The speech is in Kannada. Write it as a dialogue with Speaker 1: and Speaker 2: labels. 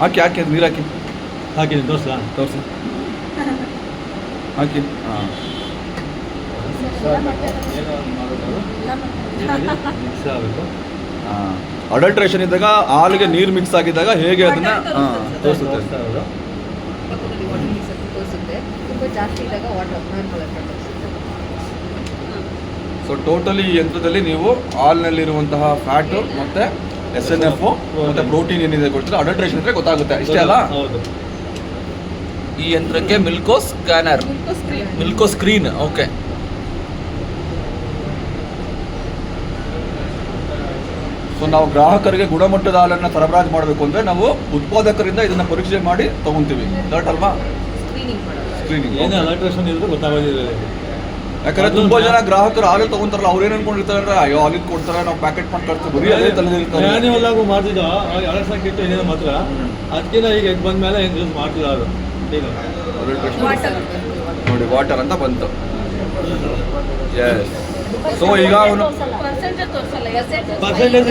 Speaker 1: ಹಾಕಿ ಹಾಕಿ ಅದು ನೀರು ಹಾಕಿ
Speaker 2: ಹಾಕಿದ್ದೀನಿ ದೋಸ್ತ
Speaker 1: ತೋರಿಸಿ. ಹಾಕಿ ಹಾಂ.
Speaker 2: ಮಿಕ್ಸ್ ಆಗಬೇಕು
Speaker 1: ಹಾಂ. ಅಡಲ್ಟ್ರೇಷನ್ ಇದ್ದಾಗ ಹಾಲಿಗೆ ನೀರು ಮಿಕ್ಸ್ ಆಗಿದ್ದಾಗ ಹೇಗೆ ಅದನ್ನ ಹಾಂ ತೋರಿಸುತ್ತೆ. ಸೊ ಟೋಟಲಿ ಈ ಯಂತ್ರದಲ್ಲಿ ನೀವು ಹಾಲ್ನಲ್ಲಿರುವಂತಹ ಫ್ಯಾಟು ಮತ್ತೆ ಎಸ್ ಎನ್ ಎಫ್ ಮತ್ತೆ ಪ್ರೋಟೀನ್ ಏನಿದೆ ಗೊತ್ತಿಲ್ಲ? ಅಡಲ್ಟ್ರೇಷನ್ ಇದ್ರೆ ಗೊತ್ತಾಗುತ್ತೆ. ಇಷ್ಟೇ ಅಲ್ಲ?
Speaker 2: ಹೌದು.
Speaker 3: ಈ ಯಂತ್ರಕ್ಕೆ Milko scanner. Milko screen. Okay.
Speaker 1: So ನಾವು ಗ್ರಾಹಕರಿಗೆ ಗುಣಮಟ್ಟದ ಹಾಲನ್ನು ಸರಬರಾಜು ಮಾಡಬೇಕು ಅಂದ್ರೆ ನಾವು ಉತ್ಪಾದಕರಿಂದ ಇದನ್ನ ಪರೀಕ್ಷೆ ಮಾಡಿ ತಗೊಂತೀವಿ. ಅಲ್ವಾ?
Speaker 4: ಸ್ಕ್ರೀನಿಂಗ್ ಮಾಡೋದು
Speaker 1: ಸ್ಕ್ರೀನಿಂಗ್
Speaker 2: ಏನೇ ಅಲರ್ಟ್ರೇಷನ್ ಇದ್ರೆ ಗೊತ್ತಾಗೋದಿಲ್ಲ.
Speaker 1: ಯಾಕಂದ್ರೆ ತುಂಬಾ ಜನ ಗ್ರಾಹಕರು ಹಾಲು ತಗೊಂತಾರಲ್ಲ ಅವ್ರು ಏನ್ ಅನ್ಕೊಂಡಿರ್ತಾರೆ ಅಂದ್ರೆ ಅಯ್ಯೋ ಅಲ್ಲಿ ಕೊಡ್ತಾರೆ ನಾವು ಪ್ಯಾಕೆಟ್ ಮಾಡಿ ಕಳ್ತೀವಿ ಬರೀ ಅದೇ ತಲೆದಿರ್ತಾರೆ
Speaker 2: ಮ್ಯಾನ್ಯುವಲ್ ಆಗು ಮಾಡ್ತಿದ್ದ ಅಲರ್ಟ್ಸಂಗ್ ಇತ್ತು ಏನೇನೋ ಮಾತ್ರ. ಅದಕ್ಕಿಂತ ಈಗ ಬಂದ್ಮೇಲೆ ಹೆಂಗ್ ಯೂಸ್ ಮಾಡ್ತಿಲ್ಲ ಅದು
Speaker 4: ವಾಟರ್
Speaker 1: ನೋಡಿ ವಾಟರ್ ಅಂತ ಬಂತು. ಎಸ್ ಸೊ ಈಗ ಅವನು
Speaker 2: ಪರ್ಸೆಂಟೇಜ್